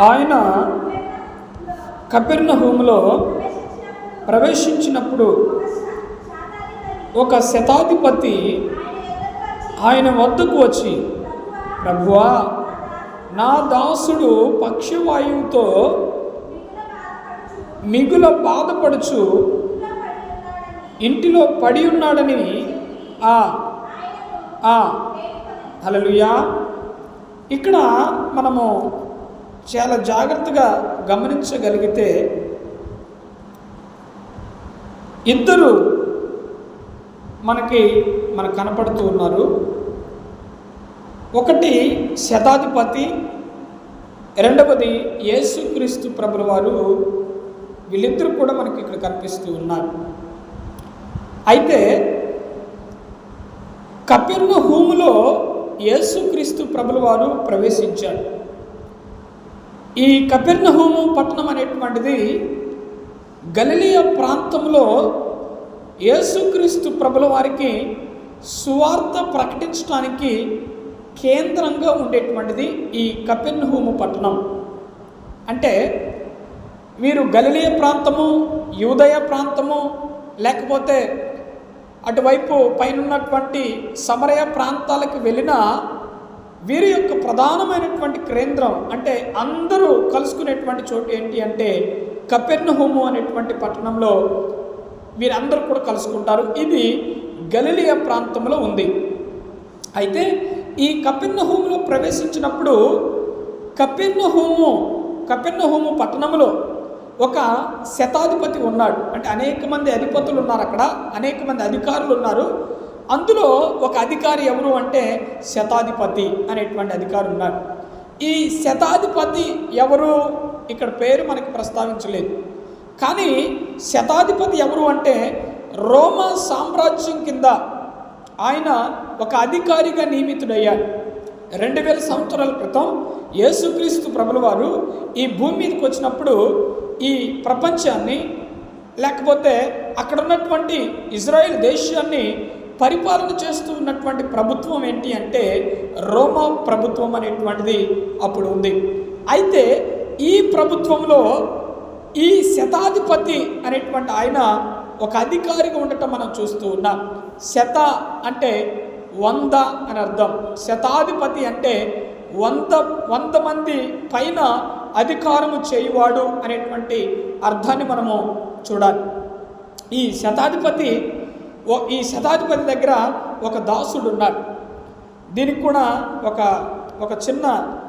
ఆయన కపెర్ణ ప్రవేశించినప్పుడు ఒక శతాధిపతి ఆయన వద్దకు వచ్చి ప్రభువా నా దాసుడు పక్షవాయువుతో మిగుల బాధపడుచు ఇంటిలో పడి ఉన్నాడని ఆ ఆ హల్లెలూయా. ఇక్కడ మనము చాలా జాగ్రత్తగా గమనించగలిగితే ఇద్దరు మనకి మనకు కనపడుతూ ఉన్నారు. ఒకటి శతాధిపతి రెండవది యేసుక్రీస్తు ప్రభుల వారు. వీళ్ళిద్దరూ కూడా మనకి ఇక్కడ కనిపిస్తూ ఉన్నారు. అయితే కపిర్ణ హూములో యేసుక్రీస్తు ప్రభుల వారు ప్రవేశించారు. ఈ కపెర్నహూము పట్టణం అనేటువంటిది గలిలియ ప్రాంతంలో యేసుక్రీస్తు ప్రభుల వారికి సువార్త ప్రకటించడానికి కేంద్రంగా ఉండేటువంటిది ఈ కపిర్నహూము పట్టణం. అంటే వీరు గలిలియ ప్రాంతము యూదయ ప్రాంతము లేకపోతే అటువైపు పైనున్నటువంటి సమరయ ప్రాంతాలకు వెళ్ళినా వీరి యొక్క ప్రధానమైనటువంటి కేంద్రం అంటే అందరూ కలుసుకునేటువంటి చోటు ఏంటి అంటే కపెర్నహోము అనేటువంటి పట్టణంలో వీరందరూ కూడా కలుసుకుంటారు. ఇది గలిలియ ప్రాంతంలో ఉంది. అయితే ఈ కపెర్నహోములో ప్రవేశించినప్పుడు కపెర్నహోము కపెర్నహోము పట్టణంలో ఒక శతాధిపతి ఉన్నాడు. అంటే అనేక మంది అధిపతులు ఉన్నారు అక్కడ. అనేక మంది అధికారులు ఉన్నారు. అందులో ఒక అధికారి ఎవరు అంటే శతాధిపతి అనేటువంటి అధికారి ఉన్నారు. ఈ శతాధిపతి ఎవరు? ఇక్కడ పేరు మనకి ప్రస్తావించలేదు. కానీ శతాధిపతి ఎవరు అంటే రోమా సామ్రాజ్యం కింద ఆయన ఒక అధికారిగా నియమితుడయ్యాడు. రెండు వేల సంవత్సరాల క్రితం యేసుక్రీస్తు ప్రభుల వారు ఈ భూమి మీదకి వచ్చినప్పుడు ఈ ప్రపంచాన్ని లేకపోతే అక్కడ ఉన్నటువంటి ఇజ్రాయెల్ దేశాన్ని పరిపాలన చేస్తూ ఉన్నటువంటి ప్రభుత్వం ఏంటి అంటే రోమా ప్రభుత్వం అనేటువంటిది అప్పుడు ఉంది. అయితే ఈ ప్రభుత్వంలో ఈ శతాధిపతి అనేటువంటి ఆయన ఒక అధికారిగా ఉండటం మనం చూస్తూ ఉన్నాం. శత అంటే వంద అని అర్థం. శతాధిపతి అంటే వంద వంద మంది పైన అధికారము చేయువాడు అనేటువంటి అర్థాన్ని మనము చూడాలి. ఈ శతాధిపతి ఓ ఈ శతాధిపతి దగ్గర ఒక దాసుడు ఉన్నాడు. దీనికి కూడా ఒక ఒక చిన్న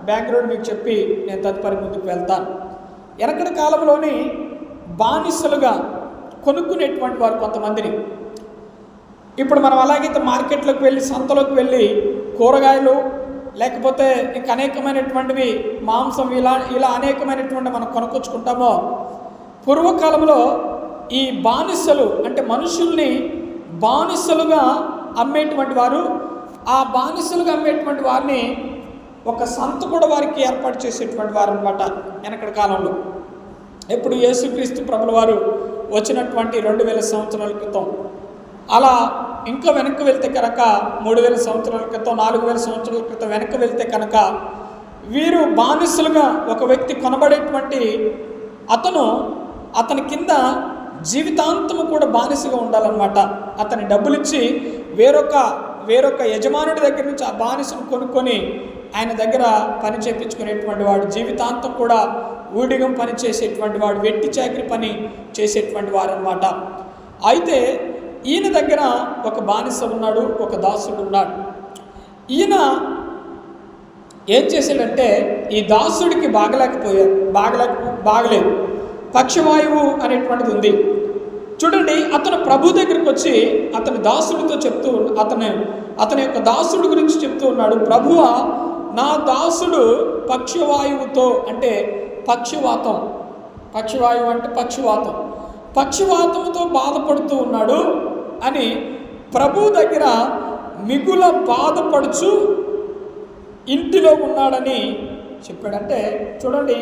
బ్యాక్గ్రౌండ్ మీకు చెప్పి నేను తదుపరి ముందుకు వెళ్తాను. వెనకటి కాలంలోని బానిసలుగా కొనుక్కునేటువంటి వారు కొంతమందిని. ఇప్పుడు మనం అలాగైతే మార్కెట్లోకి వెళ్ళి సంతలోకి వెళ్ళి కూరగాయలు లేకపోతే ఇంకా అనేకమైనటువంటివి మాంసం ఇలా ఇలా అనేకమైనటువంటి మనం కొనుక్కొచ్చుకుంటామో పూర్వకాలంలో ఈ బానిసలు అంటే మనుషుల్ని బానిసలుగా అమ్మేటువంటి వారు ఆ బానిసలుగా అమ్మేటువంటి వారిని ఒక సంత కూడా వారికి ఏర్పాటు చేసేటువంటి వారు అనమాట వెనకటి కాలంలో. ఇప్పుడు యేసుక్రీస్తు ప్రభుల వారు వచ్చినటువంటి రెండు వేల సంవత్సరాల క్రితం. అలా ఇంకా వెనక్కి వెళ్తే కనుక మూడు వేల సంవత్సరాల క్రితం నాలుగు వేల సంవత్సరాల క్రితం వెనక్కి వెళ్తే కనుక వీరు బానిసలుగా ఒక వ్యక్తి కొనబడేటువంటి అతను అతని కింద జీవితాంతము కూడా బానిసగా ఉండాలన్నమాట. అతని డబ్బులు ఇచ్చి వేరొక వేరొక యజమానుడి దగ్గర నుంచి ఆ బానిసను కొనుక్కొని ఆయన దగ్గర పని చేపించుకునేటువంటి వాడు జీవితాంతం కూడా ఊడిగం పని చేసేటువంటి వాడు వెట్టి చాకరి పని చేసేటువంటి వారు అనమాట అయితే ఈయన దగ్గర ఒక బానిస ఉన్నాడు ఒక దాసుడు ఉన్నాడు. ఈయన ఏం చేశాడంటే ఈ దాసుడికి బాగలేకపోయాడు బాగలేక బాగలేదు. పక్షవాయువు అనేటువంటిది ఉంది. చూడండి అతను ప్రభు దగ్గరికి వచ్చి అతని దాసుడితో చెప్తూ అతను అతని యొక్క దాసుడి గురించి చెప్తూ ఉన్నాడు. ప్రభువ నా దాసుడు పక్షవాయువుతో అంటే పక్షవాతం. పక్షవాయువు అంటే పక్షవాతం. పక్షవాతంతో బాధపడుతూ ఉన్నాడు అని ప్రభు దగ్గర మిగుల బాధపడుచు ఇంటిలో ఉన్నాడని చెప్పాడంటే చూడండి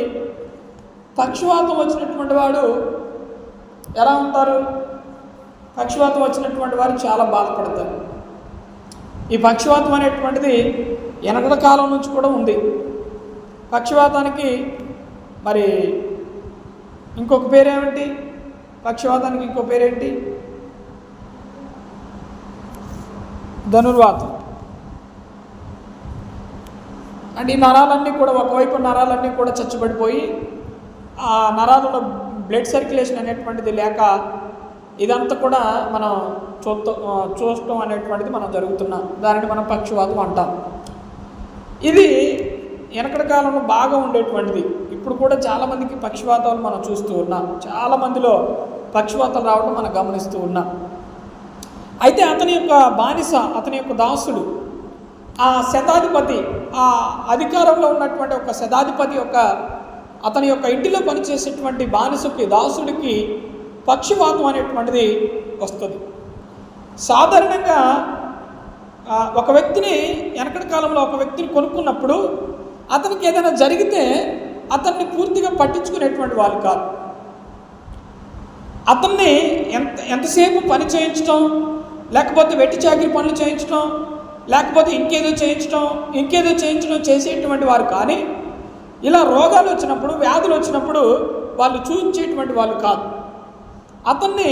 పక్షవాతం వచ్చినటువంటి వాడు ఎలా ఉంటారు? పక్షవాతం వచ్చినటువంటి వారు చాలా బాధపడతారు. ఈ పక్షవాతం అనేటువంటిది వెనకటి కాలం నుంచి కూడా ఉంది. పక్షవాతానికి మరి ఇంకొక పేరేమిటి? పక్షవాతానికి ఇంకో పేరేంటి? ధనుర్వాతం. అంటే ఈ నరాలన్నీ కూడా ఒకవైపు నరాలన్నీ కూడా చచ్చుబడిపోయి ఆ నరాలలో బ్లడ్ సర్క్యులేషన్ అనేటువంటిది లేక ఇదంతా కూడా మనం చూస్తా చూడటం అనేటువంటిది మనం జరుగుతున్నాం దానిని మనం పక్షివాతం అంటాం. ఇది వెనకటి కాలంలో బాగా ఉండేటువంటిది. ఇప్పుడు కూడా చాలామందికి పక్షవాతాలు మనం చూస్తూ ఉన్నాం. చాలామందిలో పక్షవాతాలు రావడం మనం గమనిస్తూ ఉన్నాం. అయితే అతని యొక్క బానిస అతని యొక్క దాసుడు ఆ శతాధిపతి ఆ అధికారంలో ఉన్నటువంటి ఒక శతాధిపతి యొక్క అతని యొక్క ఇంటిలో పనిచేసేటువంటి బానిసకి దాసుడికి పక్షివాతం అనేటువంటిది వస్తుంది. సాధారణంగా ఒక వ్యక్తిని వెనకటి కాలంలో ఒక వ్యక్తిని కొనుక్కున్నప్పుడు అతనికి ఏదైనా జరిగితే అతన్ని పూర్తిగా పట్టించుకునేటువంటి వాళ్ళు కాదు. అతన్ని ఎంత ఎంతసేపు పని చేయించడం లేకపోతే వెట్టి చాకిరి పనులు చేయించడం లేకపోతే ఇంకేదో చేయించడం ఇంకేదో చేయించడం చేసేటువంటి వారు కానీ ఇలా రోగాలు వచ్చినప్పుడు వ్యాధులు వచ్చినప్పుడు వాళ్ళు చూపించేటువంటి వాళ్ళు కాదు. అతన్ని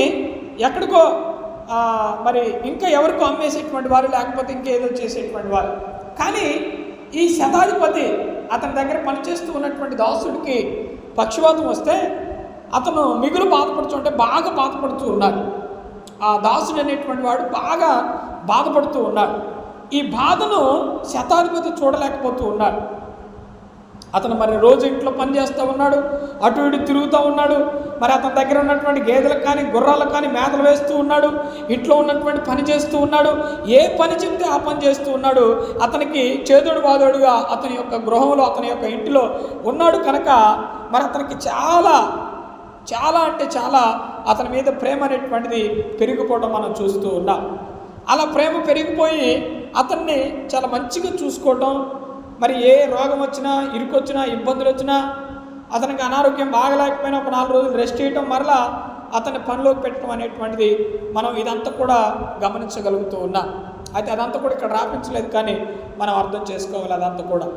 ఎక్కడికో మరి ఇంకా ఎవరికో అమ్మేసేటువంటి వారు లేకపోతే ఇంకేదో చేసేటువంటి వారు కానీ ఈ శతాధిపతి అతని దగ్గర పనిచేస్తూ ఉన్నటువంటి దాసుడికి పక్షవాతం వస్తే అతను మిగులు బాధపడుతుంటే బాగా బాధపడుతూ ఉన్నాడు. ఆ దాసుడు అనేటువంటి వాడు బాగా బాధపడుతూ ఉన్నాడు. ఈ బాధను శతాధిపతి చూడలేకపోతూ ఉన్నాడు. అతను మరి రోజు ఇంట్లో పని చేస్తూ ఉన్నాడు అటు ఇటు తిరుగుతూ ఉన్నాడు మరి అతని దగ్గర ఉన్నటువంటి గేదెలకు కానీ గుర్రాలకు కానీ మేతలు వేస్తూ ఉన్నాడు ఇంట్లో ఉన్నటువంటి పని చేస్తూ ఉన్నాడు ఏ పని చెప్తే ఆ పని చేస్తూ ఉన్నాడు అతనికి చేదుడు బాదోడుగా అతని యొక్క గృహంలో అతని యొక్క ఇంటిలో ఉన్నాడు కనుక మరి అతనికి చాలా చాలా అంటే చాలా అతని మీద ప్రేమ అనేటువంటిది పెరిగిపోవడం మనం చూస్తూ ఉన్నాం. అలా ప్రేమ పెరిగిపోయి అతన్ని చాలా మంచిగా చూసుకోవటం మరి ఏ రోగం వచ్చినా ఇరుకొచ్చినా ఇబ్బందులు వచ్చినా అతనికి అనారోగ్యం బాగలేకపోయినా ఒక నాలుగు రోజులు రెస్ట్ చేయటం మరలా అతన్ని పనిలోకి పెట్టడం అనేటువంటిది మనం ఇదంతా కూడా గమనించగలుగుతూ ఉన్నాం. అయితే అదంతా కూడా ఇక్కడ రాపించలేదు కానీ మనం అర్థం చేసుకోవాలి అదంతా కూడా.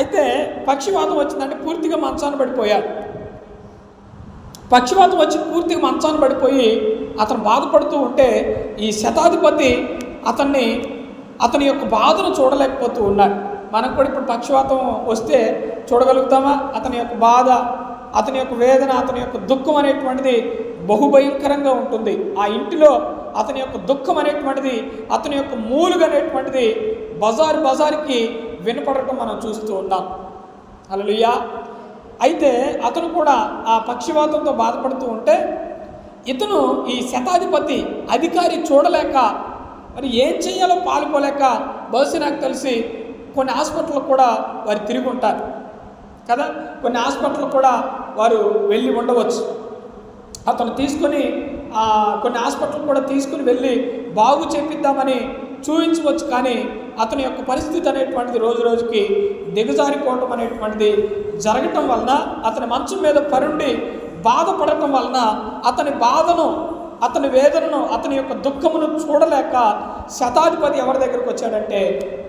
అయితే పక్షివాతం వచ్చిందంటే పూర్తిగా మంచాన్ని పడిపోయారు. పక్షివాతం వచ్చి పూర్తిగా మంచాన్ని పడిపోయి అతను బాధపడుతూ ఉంటే ఈ శతాధిపతి అతన్ని అతని యొక్క బాధను చూడలేకపోతూ ఉన్నాడు. మనకు కూడా ఇప్పుడు పక్షవాతం వస్తే చూడగలుగుతామా? అతని యొక్క బాధ అతని యొక్క వేదన అతని యొక్క దుఃఖం అనేటువంటిది బహుభయంకరంగా ఉంటుంది. ఆ ఇంటిలో అతని యొక్క దుఃఖం అనేటువంటిది అతని యొక్క మూలుగు అనేటువంటిది బజారు బజారుకి వినపడటం మనం చూస్తూ ఉన్నాం. అలలుయ్యా అయితే అతను కూడా ఆ పక్షివాతంతో బాధపడుతూ ఉంటే ఇతను ఈ శతాధిపతి అధికారి చూడలేక మరి ఏం చేయాలో పాలుపోలేక బహుశా నాకు తెలిసి కొన్ని హాస్పిటల్ కూడా వారు తిరిగి ఉంటారు. కదా? కొన్ని హాస్పిటల్ కూడా వారు వెళ్ళి ఉండవచ్చు. అతను తీసుకొని కొన్ని హాస్పిటల్ కూడా తీసుకుని వెళ్ళి బాగు చేపిద్దామని చూపించవచ్చు కానీ అతని యొక్క పరిస్థితి అనేటువంటిది రోజు రోజుకి దిగజారిపోవటం అనేటువంటిది జరగటం వలన అతని మంచం మీద పరుండి బాధపడటం వలన అతని బాధను అతని వేదనను అతని యొక్క దుఃఖమును చూడలేక శతాధిపతి ఎవరి దగ్గరికి వచ్చాడంటే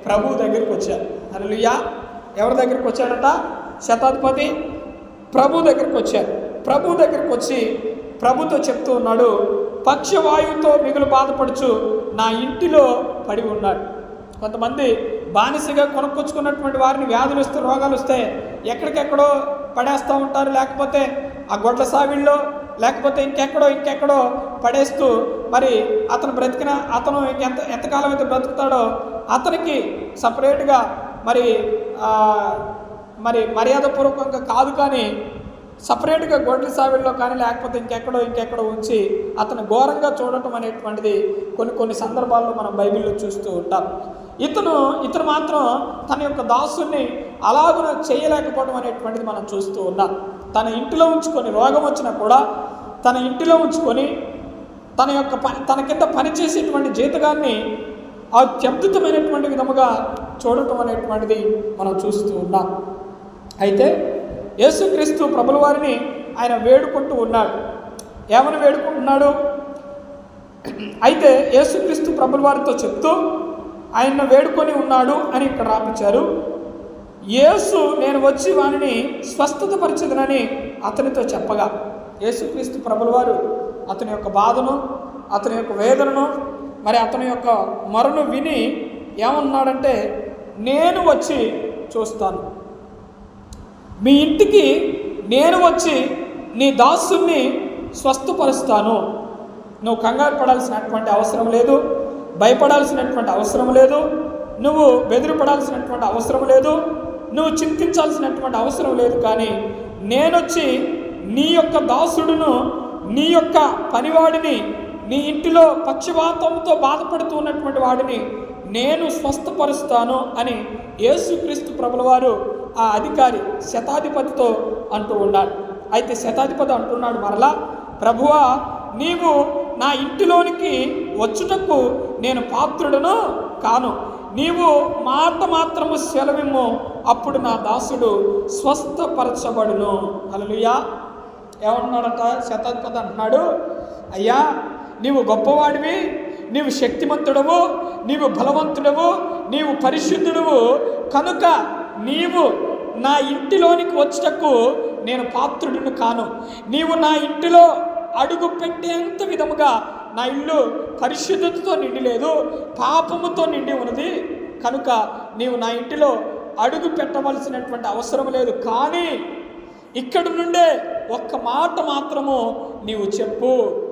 ప్రభు దగ్గరికి వచ్చాడు. అనిలుయ్యా ఎవరి దగ్గరికి వచ్చాడట? శతాధిపతి ప్రభు దగ్గరికి వచ్చాడు. ప్రభు దగ్గరికి వచ్చి ప్రభుతో చెప్తూ ఉన్నాడు పక్షవాయువుతో మిగులు బాధపడుచు నా ఇంటిలో పడి ఉన్నాడు. కొంతమంది బానిసగా కొనుక్కొచ్చుకున్నటువంటి వారిని వ్యాధులు వస్తే రోగాలు వస్తే ఎక్కడికెక్కడో పడేస్తూ ఉంటారు. లేకపోతే ఆ గొడ్ల సావిళ్ళలో లేకపోతే ఇంకెక్కడో ఇంకెక్కడో పడేస్తూ మరి అతను బ్రతికిన అతను ఇంకెంత ఎంతకాలం అయితే బ్రతుకుతాడో అతనికి సపరేట్గా మరి మరి మర్యాదపూర్వకంగా కాదు కానీ సపరేట్గా గొడ్ల సావిల్లో కానీ లేకపోతే ఇంకెక్కడో ఇంకెక్కడో ఉంచి అతను ఘోరంగా చూడటం అనేటువంటిది కొన్ని కొన్ని సందర్భాల్లో మనం బైబిల్లో చూస్తూ ఉంటాం. ఇతను ఇతను మాత్రం తన యొక్క దాసుని అలాగున చేయలేకపోవడం అనేటువంటిది మనం చూస్తూ ఉన్నాం. తన ఇంటిలో ఉంచుకొని రోగం వచ్చినా కూడా తన ఇంటిలో ఉంచుకొని తన యొక్క పని తన కింద పనిచేసేటువంటి జీతగాన్ని అత్యద్భుతమైనటువంటి విధముగా చూడటం అనేటువంటిది మనం చూస్తూ ఉన్నాం. అయితే యేసుక్రీస్తు ప్రభుల వారిని ఆయన వేడుకుంటూ ఉన్నాడు. ఏమని వేడుకుంటున్నాడు? అయితే యేసుక్రీస్తు ప్రభుల వారితో చెప్తూ ఆయన వేడుకొని ఉన్నాడు అని ఇక్కడ రాపించారు. యేసు నేను వచ్చి వానిని స్వస్థతపరచదనని అతనితో చెప్పగా యేసుక్రీస్తు ప్రభుల వారు అతని యొక్క బాధను అతని యొక్క వేదనను మరి అతని యొక్క మరణు విని ఏమన్నాడంటే నేను వచ్చి చూస్తాను. మీ ఇంటికి నేను వచ్చి నీ దాసుని స్వస్థపరుస్తాను. నువ్వు కంగారు పడాల్సినటువంటి అవసరం లేదు భయపడాల్సినటువంటి అవసరం లేదు నువ్వు బెదిరిపడాల్సినటువంటి అవసరం లేదు నువ్వు చింతించాల్సినటువంటి అవసరం లేదు కానీ నేనొచ్చి నీ యొక్క దాసుడును నీ యొక్క పనివాడిని నీ ఇంటిలో పక్షవాతంతో బాధపడుతూ ఉన్నటువంటి వాడిని నేను స్వస్థపరుస్తాను అని యేసుక్రీస్తు ప్రభుల వారు ఆ అధికారి శతాధిపతితో అంటూ ఉన్నాడు అయితే శతాధిపతి అంటున్నాడు మరలా ప్రభువా నీవు నా ఇంటిలోనికి వచ్చుటకు నేను పాత్రుడను కాను. నీవు మాట మాత్రము సెలవిమ్ము అప్పుడు నా దాసుడు స్వస్థపరచబడును. అలలుయా ఏమంటున్నాడట? శతాధిపతి అంటున్నాడు అయ్యా నీవు గొప్పవాడివి నీవు శక్తిమంతుడవు నీవు బలవంతుడవు నీవు పరిశుద్ధుడవు. కనుక నీవు నా ఇంటిలోనికి వచ్చటకు నేను పాత్రుడిని కాను. నీవు నా ఇంటిలో అడుగు పెట్టేంత విధముగా నా ఇల్లు పరిశుద్ధతతో నిండి లేదు పాపముతో నిండి ఉన్నది. కనుక నీవు నా ఇంటిలో అడుగు పెట్టవలసినటువంటి అవసరం లేదు. కానీ ఇక్కడి నుండే ఒక్క మాట మాత్రము నీవు చెప్పు.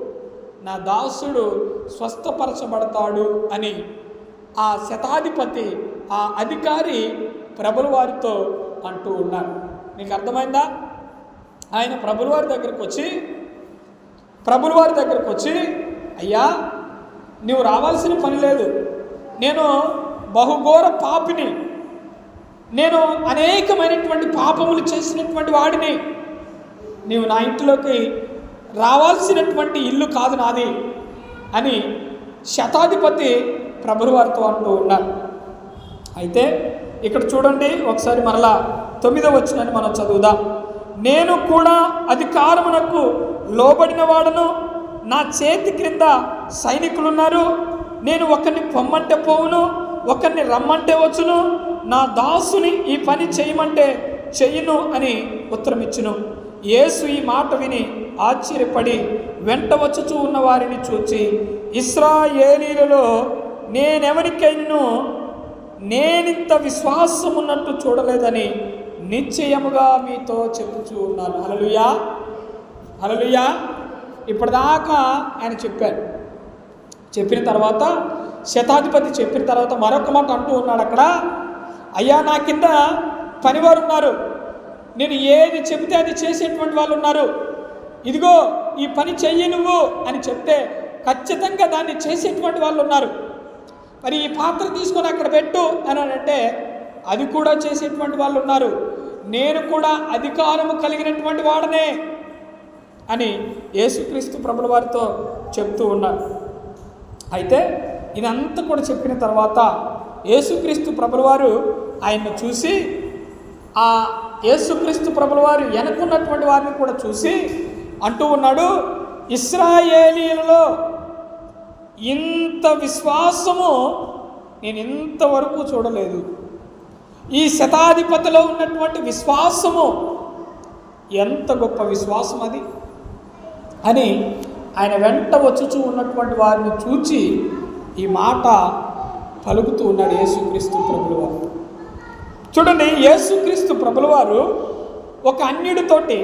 నా దాసుడు స్వస్థపరచబడతాడు అని ఆ శతాధిపతి ఆ అధికారి ప్రభుల వారితో అంటూ ఉన్నాడు. నీకు అర్థమైందా? ఆయన ప్రభుల వారి దగ్గరకు వచ్చి ప్రభుల వారి దగ్గరకు వచ్చి అయ్యా నువ్వు రావాల్సిన పని లేదు. నేను బహుఘోర పాపిని. నేను అనేకమైనటువంటి పాపములు చేసినటువంటి వాడిని. నీవు నా ఇంట్లోకి రావాల్సినటువంటి ఇల్లు కాదు నాది అని శతాధిపతి ప్రభువారితో అంటూ ఉన్నారు. అయితే ఇక్కడ చూడండి ఒకసారి మరలా తొమ్మిదో వచ్చినని మనం చదువుదాం. నేను కూడా అధికారమునకు లోబడిన వాడను నా చేతి క్రింద సైనికులు ఉన్నారు నేను ఒకరిని పొమ్మంటే పోవును ఒకరిని రమ్మంటే వచ్చును. నా దాసుని ఈ పని చేయమంటే చెయ్యను అని ఉత్తరమిచ్చును. యేసు ఈ మాట విని ఆశ్చర్యపడి వెంట వచ్చుచూ ఉన్న వారిని చూచి ఇస్రాయేలీలలో నేనెవరికైనా నేనింత విశ్వాసం ఉన్నట్టు చూడలేదని నిశ్చయముగా మీతో చెప్పుచూ ఉన్నాను. అలలుయా అలలుయా ఇప్పటిదాకా ఆయన చెప్పారు. చెప్పిన తర్వాత శతాధిపతి చెప్పిన తర్వాత మరొక మాట అంటూ ఉన్నాడు అక్కడ. అయ్యా నా కింద పనివారు ఉన్నారు. నేను ఏది చెబితే అది చేసేటువంటి వాళ్ళు ఉన్నారు. ఇదిగో ఈ పని చెయ్యి నువ్వు అని చెప్తే ఖచ్చితంగా దాన్ని చేసేటువంటి వాళ్ళు ఉన్నారు. మరి ఈ పాత్ర తీసుకొని అక్కడ పెట్టు అని అంటే అది కూడా చేసేటువంటి వాళ్ళు ఉన్నారు. నేను కూడా అధికారము కలిగినటువంటి వాడనే. అని యేసుక్రీస్తు ప్రభుల వారితో చెప్తూ ఉన్నాడు అయితే ఇదంతా కూడా చెప్పిన తర్వాత యేసుక్రీస్తు ప్రభుల వారు ఆయన్ను చూసి ఆ యేసుక్రీస్తు ప్రభుల వారు వెనకున్నటువంటి వారిని కూడా చూసి అంటూ ఉన్నాడు ఇస్రాయేలీలలో ఇంత విశ్వాసము నేను ఇంతవరకు చూడలేదు. ఈ శతాధిపతిలో ఉన్నటువంటి విశ్వాసము ఎంత గొప్ప విశ్వాసం అది అని ఆయన వెంట వచ్చుచూ ఉన్నటువంటి వారిని చూచి ఈ మాట పలుకుతూ ఉన్నాడు యేసుక్రీస్తు ప్రభులవారు. చూడండి యేసుక్రీస్తు ప్రభులవారు ఒక అన్యుడితోటి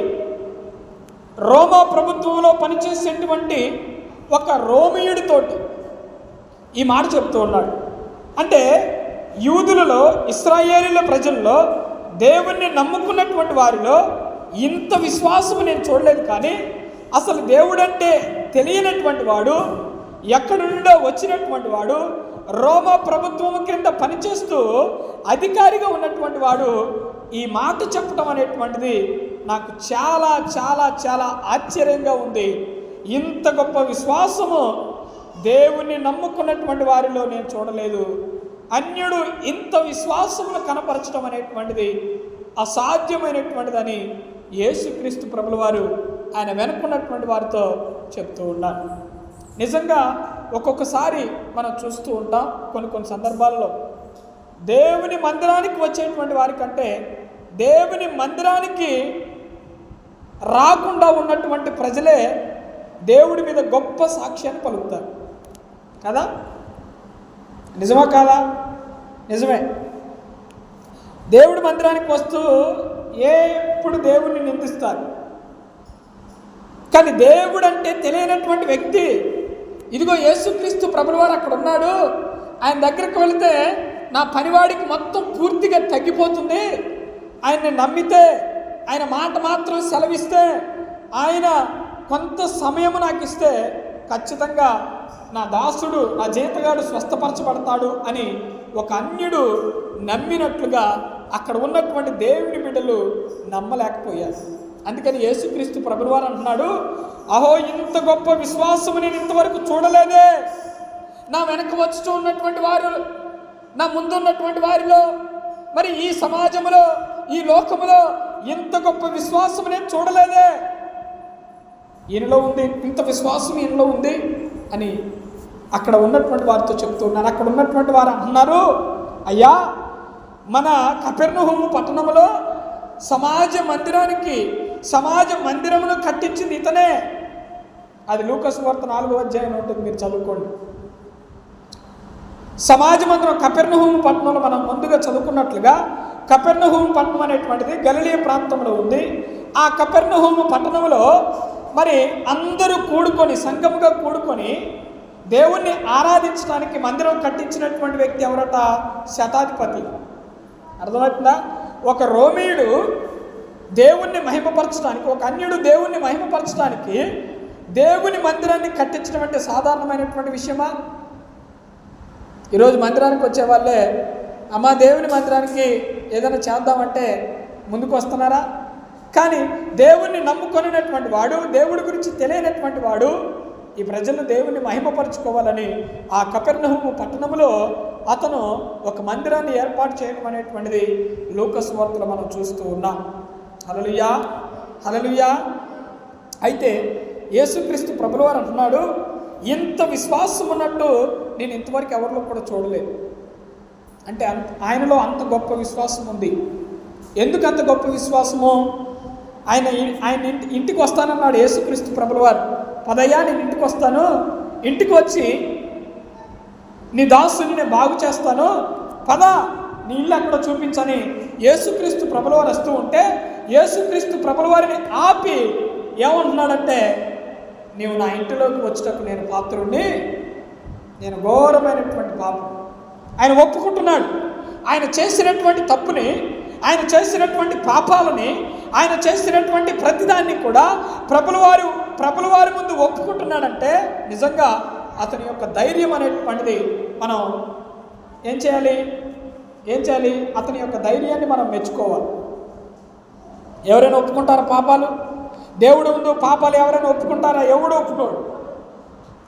రోమా ప్రభుత్వంలో పనిచేసేటువంటి ఒక రోమియుడితోటి ఈ మాట చెప్తూ ఉన్నాడు. అంటే యూదులలో ఇస్రాయేలీల ప్రజల్లో దేవుణ్ణి నమ్ముకున్నటువంటి వారిలో ఇంత విశ్వాసము నేను చూడలేదు కానీ అసలు దేవుడంటే తెలియనటువంటి వాడు ఎక్కడి నుండో వచ్చినటువంటి వాడు రోమా ప్రభుత్వం క్రింద పనిచేస్తూ అధికారిగా ఉన్నటువంటి వాడు ఈ మాట చెప్పడం అనేటువంటిది నాకు చాలా చాలా చాలా ఆశ్చర్యంగా ఉంది. ఇంత గొప్ప విశ్వాసము దేవుణ్ణి నమ్ముకున్నటువంటి వారిలో నేను చూడలేదు. అన్యుడు ఇంత విశ్వాసమును కనపరచడం అనేటువంటిది అసాధ్యమైనటువంటిదని యేసుక్రీస్తు ప్రభుల వారు ఆయన వెనుకున్నటువంటి వారితో చెప్తూ ఉన్నారు నిజంగా ఒక్కొక్కసారి మనం చూస్తూ ఉంటాం కొన్ని కొన్ని సందర్భాల్లో. దేవుని మందిరానికి వచ్చేటువంటి వారికంటే దేవుని మందిరానికి రాకుండా ఉన్నటువంటి ప్రజలే దేవుడి మీద గొప్ప సాక్ష్యాన్ని పలుకుతారు. కదా? నిజమా కాదా? నిజమే. దేవుడి మందిరానికి వస్తూ ఎప్పుడు దేవుణ్ణి నిందిస్తారు. కానీ దేవుడు అంటే తెలియనటువంటి వ్యక్తి ఇదిగో యేసుక్రీస్తు ప్రభుల వారు అక్కడ ఉన్నాడు ఆయన దగ్గరికి వెళితే నా పనివాడికి మొత్తం పూర్తిగా తగ్గిపోతుంది. ఆయన్ని నమ్మితే ఆయన మాట మాత్రం సెలవిస్తే ఆయన కొంత సమయం నాకు ఇస్తే ఖచ్చితంగా నా దాసుడు నా జీతగాడు స్వస్థపరచబడతాడు అని ఒక అన్యుడు నమ్మినట్లుగా అక్కడ ఉన్నటువంటి దేవుని బిడ్డలు నమ్మలేకపోయారు. అందుకని యేసుక్రీస్తు ప్రభువారు అంటున్నాడు అహో ఇంత గొప్ప విశ్వాసము నేను ఇంతవరకు చూడలేదే. నా వెనక వచ్చుతూ ఉన్నటువంటి వారు నా ముందు ఉన్నటువంటి వారిలో మరి ఈ సమాజంలో ఈ లోకములో ఇంత గొప్ప విశ్వాసం నేను చూడలేదే. ఈయనలో ఉంది ఇంత విశ్వాసం ఈయనలో ఉంది అని అక్కడ ఉన్నటువంటి వారితో చెప్తూ ఉన్నాను అక్కడ ఉన్నటువంటి వారు అంటున్నారు అయ్యా మన కపెర్ణహోము పట్టణంలో సమాజ మందిరానికి సమాజ మందిరమును కట్టించింది ఇతనే. అది లూకస్ వార్త నాలుగో అధ్యాయం ఉంటుంది మీరు చదువుకోండి. సమాజ మందిరం కపెర్ణహూము పట్టణంలో మనం ముందుగా చదువుకున్నట్లుగా కపెర్ణహూము పట్టణం అనేటువంటిది గలిలియ ప్రాంతంలో ఉంది. ఆ కపెర్ణహూము పట్టణంలో మరి అందరూ కూడుకొని సంఘముగా కూడుకొని దేవుణ్ణి ఆరాధించడానికి మందిరం కట్టించినటువంటి వ్యక్తి ఎవరట? శతాధిపతి. అర్థమవుతుందా? ఒక రోమీయుడు దేవుణ్ణి మహిమపరచడానికి ఒక అన్యుడు దేవుణ్ణి మహిమపరచడానికి దేవుని మందిరాన్ని కట్టించడం అంటే సాధారణమైనటువంటి విషయమా? ఈరోజు మందిరానికి వచ్చే వాళ్ళే అమ్మ దేవుని మందిరానికి ఏదైనా చేద్దామంటే ముందుకు వస్తున్నారా? కానీ దేవుణ్ణి నమ్ముకొనినటువంటి వాడు దేవుడి గురించి తెలియనటువంటి వాడు ఈ ప్రజలను దేవుణ్ణి మహిమపరచుకోవాలని ఆ కపెర్నహుము పట్టణంలో అతను ఒక మందిరాన్ని ఏర్పాటు చేయడం అనేటువంటిది లూకస్ వార్తలో మనం చూస్తూ ఉన్నాం. హలలుయా హలలుయా అయితే యేసుక్రీస్తు ప్రభులు వారు అంటున్నాడు ఇంత విశ్వాసం ఉన్నట్టు నేను ఇంతవరకు ఎవరిలో కూడా చూడలేదు. అంటే ఆయనలో అంత గొప్ప విశ్వాసం ఉంది. ఎందుకు అంత గొప్ప విశ్వాసము? ఆయన ఆయన ఇంటి ఇంటికి వస్తానన్నాడు యేసుక్రీస్తు ప్రభులవారు పదయ్యా నేను ఇంటికి వస్తాను. ఇంటికి వచ్చి నీ దాసుని నేను బాగు చేస్తాను. పద నీ ఇల్లు అక్కడ చూపించని. యేసుక్రీస్తు ప్రభుల వారు వస్తూ ఉంటే యేసుక్రీస్తు ప్రభుల వారిని ఆపి ఏమంటున్నాడంటే నీవు నా ఇంటిలోకి వచ్చేటప్పుడు నేను పాత్రుణ్ణి నేను ఘోరమైనటువంటి పాపం. ఆయన ఒప్పుకుంటున్నాడు. ఆయన చేసినటువంటి తప్పుని ఆయన చేసినటువంటి పాపాలని ఆయన చేసినటువంటి ప్రతిదాన్ని కూడా ప్రభుల వారు ప్రభుల వారి ముందు ఒప్పుకుంటున్నాడంటే నిజంగా అతని యొక్క ధైర్యం అనేటువంటిది మనం ఏం చేయాలి? ఏం చేయాలి? అతని యొక్క ధైర్యాన్ని మనం మెచ్చుకోవాలి. ఎవరైనా ఒప్పుకుంటారా పాపాలు? దేవుడు ముందు పాపాలు ఎవరైనా ఒప్పుకుంటారా? ఎవడు ఒప్పుకోడు.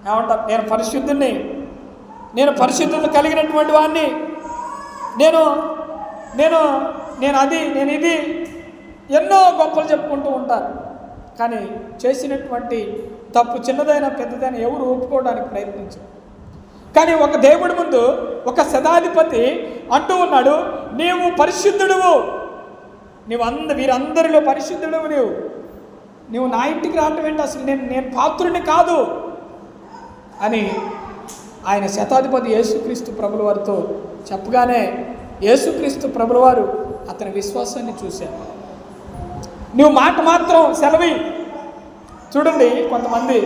ఏమంటారు? నేను పరిశుద్ధుని నేను పరిశుద్ధత కలిగినటువంటి వాడిని నేను నేను నేను అది నేను ఇది. ఎన్నో గొప్పలు చెప్పుకుంటూ ఉంటాను కానీ చేసినటువంటి తప్పు చిన్నదైనా పెద్దదైనా ఎవరు ఒప్పుకోవడానికి ప్రయత్నించరు. కానీ ఒక దేవుడి ముందు ఒక శతాధిపతి అంటూ ఉన్నాడు నీవు పరిశుద్ధుడువు. నీవు అంద వీరందరిలో పరిశుద్ధుడువు నీవు. నువ్వు నా ఇంటికి రావటం ఏంటి అసలు? నేను నేను పాత్రుడిని కాదు. అని ఆయన శతాధిపతి యేసుక్రీస్తు ప్రభుల వారితో చెప్పగానే యేసుక్రీస్తు ప్రభుల వారు అతని విశ్వాసాన్ని చూశారు. నువ్వు మాట మాత్రం సెలవి. చూడండి కొంతమంది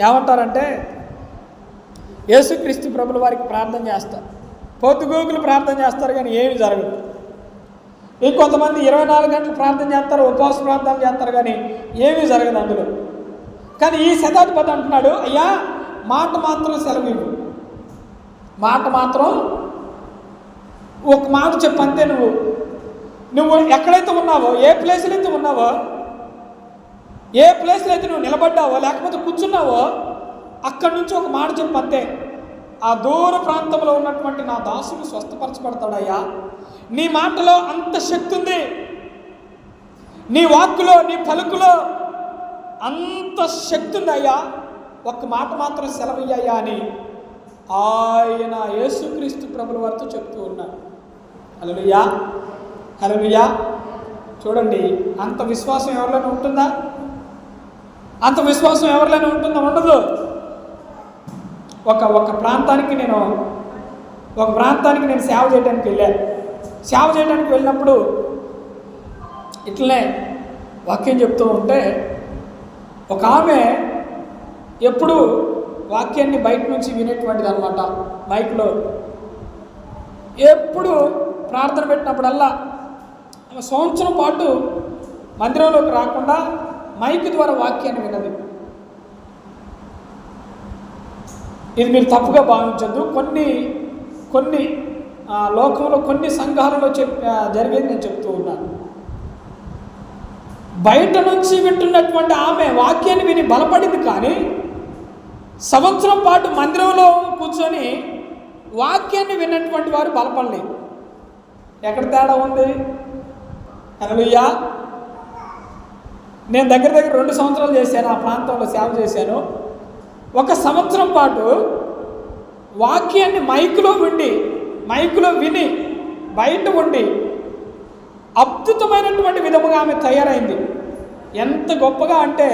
ఏమంటారంటే యేసుక్రీస్తు ప్రభుల వారికి ప్రార్థన చేస్తారు. పొద్దుగూకులు ప్రార్థన చేస్తారు కానీ ఏమి జరగదు. ఇంకొంతమంది ఇరవై నాలుగు గంటలు ప్రార్థన చేస్తారు ఉపవాస ప్రార్థన చేస్తారు కానీ ఏమీ జరగదు అందులో. కానీ ఈ శతాధిపతి అంటున్నాడు అయ్యా మాట మాత్రం సెలవు ఇవ్వు మాట మాత్రం ఒక మాట చెప్పంతే నువ్వు. నువ్వు ఎక్కడైతే ఉన్నావో ఏ ప్లేస్లో అయితే ఉన్నావో ఏ ప్లేస్లో అయితే నువ్వు నిలబడ్డావో లేకపోతే కూర్చున్నావో అక్కడి నుంచి ఒక మాట చెప్పు అంతే. ఆ దూర ప్రాంతంలో ఉన్నటువంటి నా దాసుడు స్వస్థపరచబడతాడయ్యా. నీ మాటలో అంత శక్తి ఉంది. నీ వాక్కులో నీ పలుకులో అంత శక్తి ఉందయ్యా. ఒక్క మాట మాత్రం సెలవయ్యా అని ఆయన యేసుక్రీస్తు ప్రభుల వారితో చెప్తూ ఉన్నారు హలోయా హలోయా చూడండి అంత విశ్వాసం ఎవరిలోనే ఉంటుందా? అంత విశ్వాసం ఎవరిలోనే ఉంటుందా? ఉండదు. ఒక ఒక ప్రాంతానికి నేను ఒక ప్రాంతానికి నేను సేవ చేయడానికి వెళ్ళాను. సేవ చేయడానికి వెళ్ళినప్పుడు ఇట్లనే వాక్యం చెప్తూ ఉంటే ఒక ఆమె ఎప్పుడు వాక్యాన్ని బయట నుంచి వినేటువంటిది అనమాట బైక్లో ఎప్పుడు ప్రార్థన పెట్టినప్పుడల్లా ఆమె సంవత్సరం పాటు మందిరంలోకి రాకుండా మైక్ ద్వారా వాక్యాన్ని వినది ఇది మీరు తప్పుగా భావించద్దు. కొన్ని కొన్ని లోకంలో కొన్ని సంఘాలలో చెప్ జరిగేది నేను చెప్తూ ఉన్నాను. బయట నుంచి వింటున్నటువంటి ఆమె వాక్యాన్ని విని బలపడింది కానీ సంవత్సరం పాటు మందిరంలో కూర్చొని వాక్యాన్ని విన్నటువంటి వారు బలపడలేదు. ఎక్కడ తేడా ఉంది? అనలుయ్యా నేను దగ్గర దగ్గర రెండు సంవత్సరాలు చేశాను ఆ ప్రాంతంలో సేవ చేశాను. ఒక సంవత్సరం పాటు వాక్యాన్ని మైకులో ఉండి మైకులో విని బయట ఉండి అద్భుతమైనటువంటి విధముగా ఆమె తయారైంది. ఎంత గొప్పగా అంటే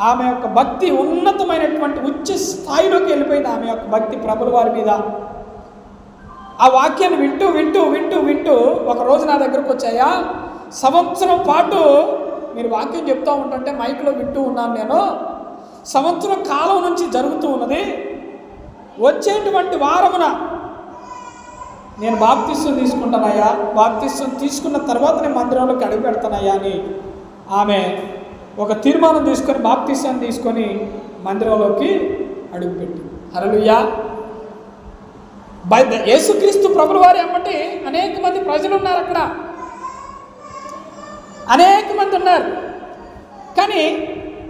ఆమె యొక్క భక్తి ఉన్నతమైనటువంటి ఉచ్చ స్థాయిలోకి వెళ్ళిపోయింది. ఆమె యొక్క భక్తి ప్రభుల వారి మీద. ఆ వాక్యాన్ని వింటూ వింటూ వింటూ వింటూ ఒక రోజు నా దగ్గరకు వచ్చాయా? సంవత్సరం పాటు మీరు వాక్యం చెప్తూ ఉంటుంటే మైక్లో వింటూ ఉన్నాను నేను. సంవత్సరం కాలం నుంచి జరుగుతూ ఉన్నది. వచ్చేటువంటి వారమున నేను బాప్తిస్వం తీసుకుంటానయ్యా. బాప్తిస్వం తీసుకున్న తర్వాత నేను మందిరంలోకి అడుగు పెడతానయ్యా అని ఆమె ఒక తీర్మానం తీసుకొని బాప్తిస్వాన్ని తీసుకొని మందిరంలోకి అడుగుపెట్టి అరలుయ్యా బై యేసుక్రీస్తు ప్రభుల వారు ఏమంటే అనేక మంది ప్రజలు ఉన్నారు అక్కడ. అనేక మంది ఉన్నారు. కానీ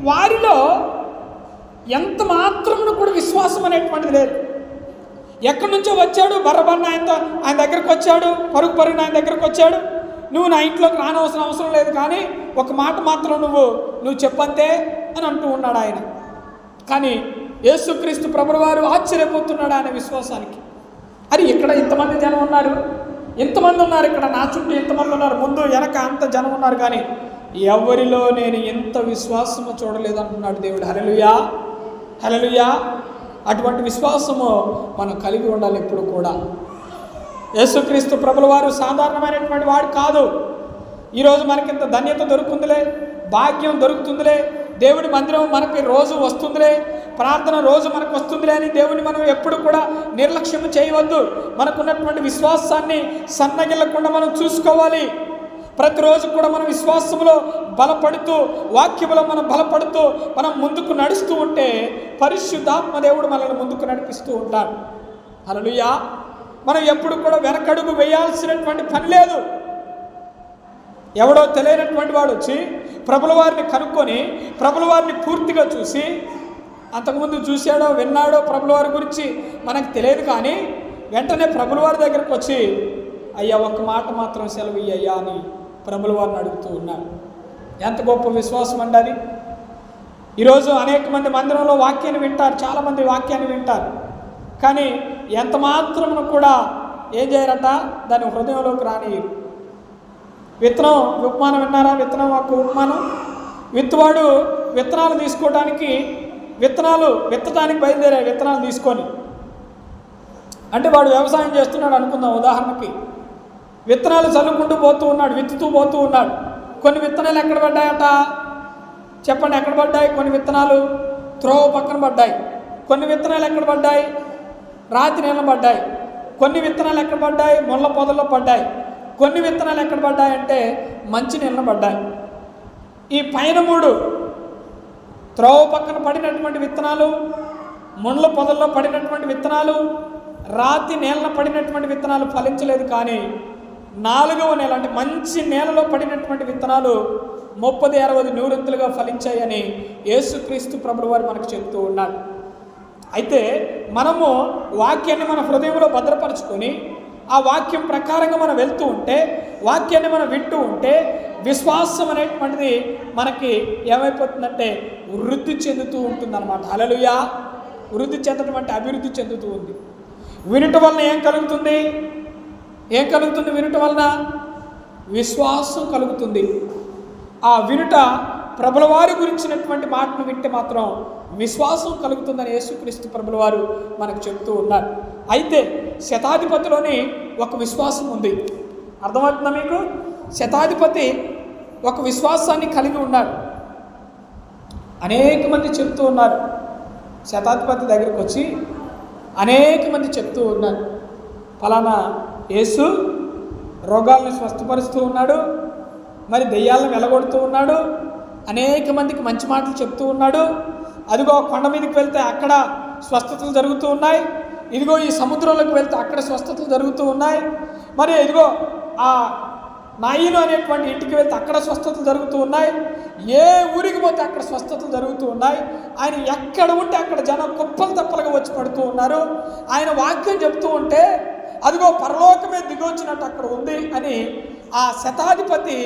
వారిలో ఎంత మాత్రమును కూడా విశ్వాసం అనేటువంటిది లేదు. ఎక్కడి నుంచో వచ్చాడు బర్రబన్న ఆయనతో ఆయన దగ్గరకు వచ్చాడు పరుగు పరుగున ఆయన దగ్గరకు వచ్చాడు. నువ్వు నా ఇంట్లోకి రానవసరం అవసరం లేదు కానీ ఒక మాట మాత్రం నువ్వు నువ్వు చెప్పంతే అని అంటూ ఉన్నాడు ఆయన. కానీ యేసుక్రీస్తు ప్రభుల వారు ఆశ్చర్యపోతున్నాడు ఆయన విశ్వాసానికి. అరే ఇక్కడ ఇంతమంది జనం ఉన్నారు. ఇంతమంది ఉన్నారు ఇక్కడ నా చుట్టూ ఇంతమంది ఉన్నారు. ముందు వెనక అంత జనం ఉన్నారు కానీ ఎవరిలో నేను ఎంత విశ్వాసము చూడలేదు అంటున్నాడు దేవుడు. హరలుయా హలలుయా అటువంటి విశ్వాసము మనం కలిగి ఉండాలి ఎప్పుడు కూడా. యేసుక్రీస్తు ప్రభుల వారు సాధారణమైనటువంటి వాడు కాదు. ఈరోజు మనకింత ధన్యత దొరుకుతుందిలే భాగ్యం దొరుకుతుందిలే దేవుడి మందిరం మనకి రోజు వస్తుందిలే ప్రార్థన రోజు మనకు వస్తుందిలే అని దేవుని మనం ఎప్పుడు కూడా నిర్లక్ష్యం చేయవద్దు. మనకున్నటువంటి విశ్వాసాన్ని సన్నగిల్లకుండా మనం చూసుకోవాలి. ప్రతిరోజు కూడా మనం విశ్వాసంలో బలపడుతూ వాక్యములో మనం బలపడుతూ మనం ముందుకు నడుస్తూ ఉంటే పరిశుద్ధాత్మ దేవుడు మనల్ని ముందుకు నడిపిస్తూ ఉంటాడు. అలలుయా మనం ఎప్పుడు కూడా వెనకడుగు వేయాల్సినటువంటి పని లేదు. ఎవడో తెలియనటువంటి వాడు వచ్చి ప్రభుల వారిని కనుక్కొని ప్రభుల వారిని పూర్తిగా చూసి అంతకుముందు చూశాడో విన్నాడో ప్రభుల వారి గురించి మనకు తెలియదు కానీ వెంటనే ప్రభుల వారి దగ్గరకు వచ్చి అయ్యా ఒక్క మాట మాత్రం సెలవు అయ్యా అని ప్రభుల వారిని అడుగుతూ ఉన్నారు. ఎంత గొప్ప విశ్వాసం అండి అది? ఈరోజు అనేక మంది మందిరంలో వాక్యాన్ని వింటారు చాలామంది వాక్యాన్ని వింటారు. కానీ ఎంత మాత్రమును కూడా ఏం చేయరట? దాని హృదయంలోకి రానియరు విత్తనం ఉపమానం విన్నారా? విత్తనం ఒక ఉపమానం. విత్తువాడు విత్తనాలు తీసుకోవడానికి విత్తనాలు విత్తడానికి బయలుదేరే విత్తనాలు తీసుకొని. అంటే వాడు వ్యవసాయం చేస్తున్నాడు అనుకుందాం ఉదాహరణకి. విత్తనాలు చల్లుకుంటూ పోతూ ఉన్నాడు విత్తుతూ పోతూ ఉన్నాడు. కొన్ని విత్తనాలు ఎక్కడ పడ్డాయట? చెప్పండి ఎక్కడ పడ్డాయి? కొన్ని విత్తనాలు త్రోవ పక్కన పడ్డాయి. కొన్ని విత్తనాలు ఎక్కడ పడ్డాయి? రాతి నీళ్ళ పడ్డాయి. కొన్ని విత్తనాలు ఎక్కడ పడ్డాయి? ముళ్ళ పొదల్లో పడ్డాయి. కొన్ని విత్తనాలు ఎక్కడ పడ్డాయి అంటే మంచి నీళ్ళ పడ్డాయి. ఈ పైన మూడు త్రోవ పక్కన పడినటువంటి విత్తనాలు ముండ్ల పొదల్లో పడినటువంటి విత్తనాలు రాతి నేలన పడినటువంటి విత్తనాలు ఫలించలేదు కానీ నాలుగవ నేల అంటే మంచి నేలలో పడినటువంటి విత్తనాలు ముప్పది అరవై నూరంతులుగా ఫలించాయని యేసుక్రీస్తు ప్రభుడు వారు మనకు చెబుతూ ఉన్నాడు అయితే మనము వాక్యాన్ని మన హృదయంలో భద్రపరుచుకొని ఆ వాక్యం ప్రకారంగా మనం వెళ్తూ ఉంటే వాక్యాన్ని మనం వింటూ ఉంటే విశ్వాసం అనేటువంటిది మనకి ఏమైపోతుందంటే వృద్ధి చెందుతూ ఉంటుందన్నమాట. అలలుయా వృద్ధి చెందడం అంటే అభివృద్ధి చెందుతూ ఉంది. వినటం వలన ఏం కలుగుతుంది? ఏం కలుగుతుంది వినుట వలన విశ్వాసం కలుగుతుంది. ఆ వినుట ప్రభులవారి గురించినటువంటి మాటను వింటే మాత్రం విశ్వాసం కలుగుతుందని యేసుక్రీస్తు ప్రభులవారు మనకు చెప్తూ ఉన్నారు. అయితే శతాధిపతిలోని ఒక విశ్వాసం ఉంది. అర్థమవుతుందా మీకు? శతాధిపతి ఒక విశ్వాసాన్ని కలిగి ఉన్నాడు అనేక మంది చెప్తూ ఉన్నారు. శతాధిపతి దగ్గరికి వచ్చి అనేక మంది చెప్తూ ఉన్నారు. ఫలానా యేసు రోగాలను స్వస్థపరుస్తూ ఉన్నాడు మరి దెయ్యాలను వెలగొడుతూ ఉన్నాడు అనేక మందికి మంచి మాటలు చెప్తూ ఉన్నాడు. అదిగో కొండ మీదకి వెళ్తే అక్కడ స్వస్థతలు జరుగుతూ ఉన్నాయి. ఇదిగో ఈ సముద్రంలోకి వెళ్తే అక్కడ స్వస్థతలు జరుగుతూ ఉన్నాయి. మరి ఇదిగో ఆ నాయిను అనేటువంటి ఇంటికి వెళ్తే అక్కడ స్వస్థతలు జరుగుతూ ఉన్నాయి. ఏ ఊరికి పోతే అక్కడ స్వస్థతలు జరుగుతూ ఉన్నాయి. ఆయన ఎక్కడ ఉంటే అక్కడ జనం కుప్పలు తప్పలుగా వచ్చి పడుతూ ఉన్నారు. ఆయన వాక్యం చెప్తూ ఉంటే అదిగో పరలోకమే దిగొచ్చినట్టు అక్కడ ఉంది అని ఆ శతాధిపతి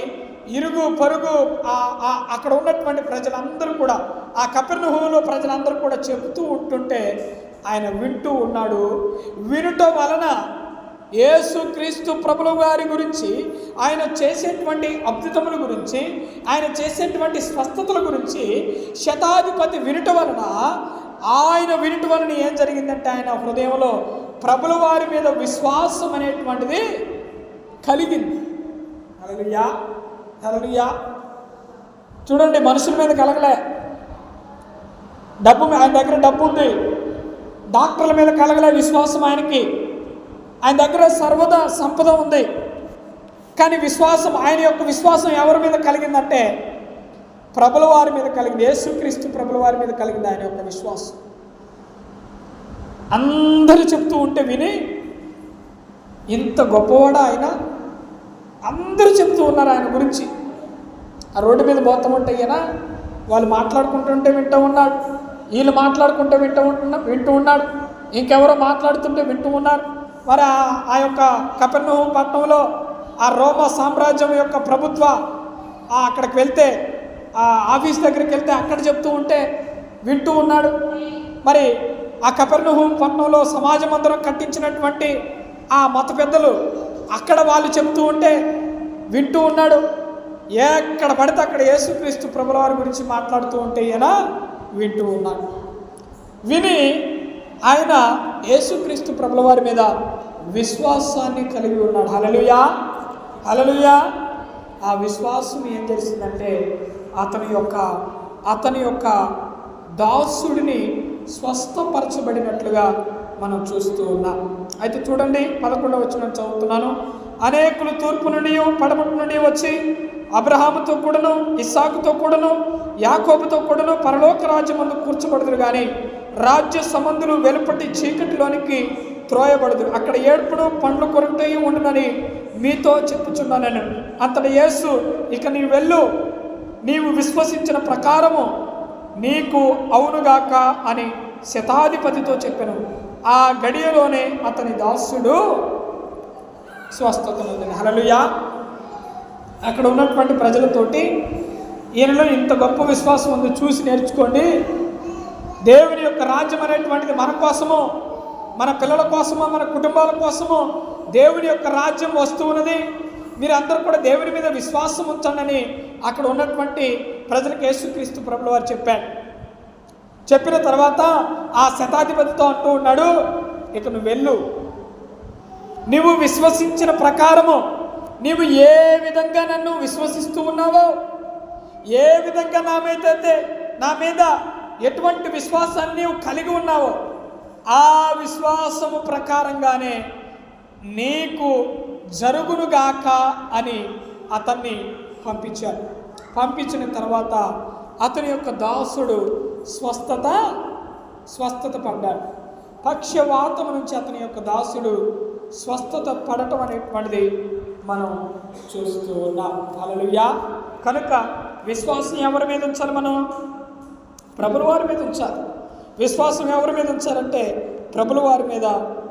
ఇరుగు పరుగు అక్కడ ఉన్నటువంటి ప్రజలందరూ కూడా ఆ కపిర్నహూలో ప్రజలందరూ కూడా చెబుతూ ఉంటుంటే ఆయన వింటూ ఉన్నాడు. వినుట వలన యేసు క్రీస్తు ప్రభుల వారి గురించి ఆయన చేసేటువంటి అద్భుతముల గురించి ఆయన చేసేటువంటి స్వస్థతల గురించి శతాధిపతి వినుట వలన ఆయన వినుట వలన ఏం జరిగిందంటే ఆయన హృదయంలో ప్రభుల వారి మీద విశ్వాసం అనేటువంటిది కలిగింది. హల్లెలూయా హల్లెలూయా. చూడండి మనుషుల మీద కలగలే. డబ్బు ఆయన దగ్గర డబ్బు ఉంది. డాక్టర్ల మీద కలగలే విశ్వాసం ఆయనకి. ఆయన దగ్గర సర్వదా సంపద ఉంది. కానీ విశ్వాసం ఆయన యొక్క విశ్వాసం ఎవరి మీద కలిగిందంటే ప్రభుల వారి మీద కలిగింది. యేసుక్రీస్తు ప్రభుల వారి మీద కలిగింది ఆయన యొక్క విశ్వాసం. అందరూ చెప్తూ ఉంటే విని ఇంత గొప్పవాడా ఆయన? అందరూ చెప్తూ ఉన్నారు ఆయన గురించి. ఆ రోడ్డు మీద పోతామంటే ఈయన వాళ్ళు మాట్లాడుకుంటుంటే వింటూ ఉన్నాడు. వీళ్ళు మాట్లాడుకుంటే వింటూ ఉంటున్నా వింటూ ఉన్నాడు. ఇంకెవరో మాట్లాడుతుంటే వింటూ ఉన్నారు. మరి ఆ యొక్క కపెర్నహూం పట్టణంలో ఆ రోమ సామ్రాజ్యం యొక్క ప్రభుత్వ అక్కడికి వెళ్తే ఆ ఆఫీస్ దగ్గరికి వెళ్తే అక్కడ చెప్తూ ఉంటే వింటూ ఉన్నాడు. మరి ఆ కపెర్నహూం పట్టణంలో సమాజం అందరం కట్టించినటువంటి ఆ మత పెద్దలు అక్కడ వాళ్ళు చెప్తూ ఉంటే వింటూ ఉన్నాడు. ఎక్కడ పడితే అక్కడ యేసుక్రీస్తు ప్రభులవారి గురించి మాట్లాడుతూ ఉంటే ఈయన వింటూ ఉన్నాడు. విని ఆయన యేసుక్రీస్తు ప్రభులవారి మీద విశ్వాసాన్ని కలిగి ఉన్నాడు. హలలుయా హలలుయా ఆ విశ్వాసం ఏం తెలిసిందంటే అతని యొక్క అతని యొక్క దాసుడిని స్వస్థపరచబడినట్లుగా మనం చూస్తూ ఉన్నాం. అయితే చూడండి పదకొండవ వచ్చిన చదువుతున్నాను. అనేకులు తూర్పు నుండి పడమటి నుండి వచ్చి అబ్రహాముతో కూడాను ఇస్సాకుతో కూడాను యాకోబుతో కూడాను పరలోక రాజ్యమందు కూర్చోబడదురు కానీ రాజ్య సంబంధులు వెలుపటి చీకటిలోనికి త్రోయబడదురు. అక్కడ ఏడుపును పండ్లు కొరకటయి ఉండునని మీతో చెప్పుచున్నాను నేను అంతటి యేసు ఇక నీ వెళ్ళు. నీవు విశ్వసించిన ప్రకారము నీకు అవునుగాక అని శతాధిపతితో చెప్పాను. ఆ గడియలోనే అతని దాసుడు స్వస్థత నొందిన హలలుయా అక్కడ ఉన్నటువంటి ప్రజలతోటి ఈయనలో ఇంత గొప్ప విశ్వాసం ఉంది. చూసి నేర్చుకోండి. దేవుని యొక్క రాజ్యం అనేటువంటిది మన కోసము మన పిల్లల కోసమో మన కుటుంబాల కోసము దేవుని యొక్క రాజ్యం వస్తూ ఉన్నది. మీరందరూ కూడా దేవుని మీద విశ్వాసం ఉంచండి అక్కడ ఉన్నటువంటి ప్రజలకు యేసుక్రీస్తు ప్రభుల వారు చెప్పాడు చెప్పిన తర్వాత ఆ శతాధిపతితో అంటూ ఉన్నాడు ఇక నువ్వు వెళ్ళు. నువ్వు విశ్వసించిన ప్రకారము నీవు ఏ విధంగా నన్ను విశ్వసిస్తూ ఉన్నావో ఏ విధంగా నా మీద నా మీద ఎటువంటి విశ్వాసాన్ని నీవు కలిగి ఉన్నావో ఆ విశ్వాసము ప్రకారంగానే నీకు జరుగునుగాక అని అతన్ని పంపించారు. పంపించిన తర్వాత అతని యొక్క దాసుడు స్వస్థత స్వస్థత పడ్డాడు పక్షవాతం నుంచి అతని యొక్క దాసుడు స్వస్థత పడటం అనేటువంటిది మనం చూస్తూ ఉన్నాం. హల్లెలూయా. కనుక విశ్వాసం ఎవరి మీద ఉంచాలి మనం? ప్రభుల వారి మీద ఉంచాలి. విశ్వాసం ఎవరి మీద ఉంచాలంటే ప్రభుల వారి మీద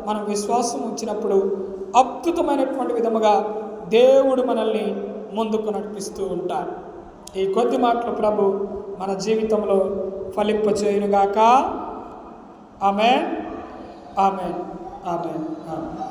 మనం విశ్వాసం ఉంచినప్పుడు అద్భుతమైనటువంటి విధముగా దేవుడు మనల్ని ముందుకు నడిపిస్తూ ఉంటాడు. ఈ కొద్ది మాటలు ప్రభు మన జీవితంలో ఫలింపచేయునుగాక ఆమె ఆమె ఆమె ఆమె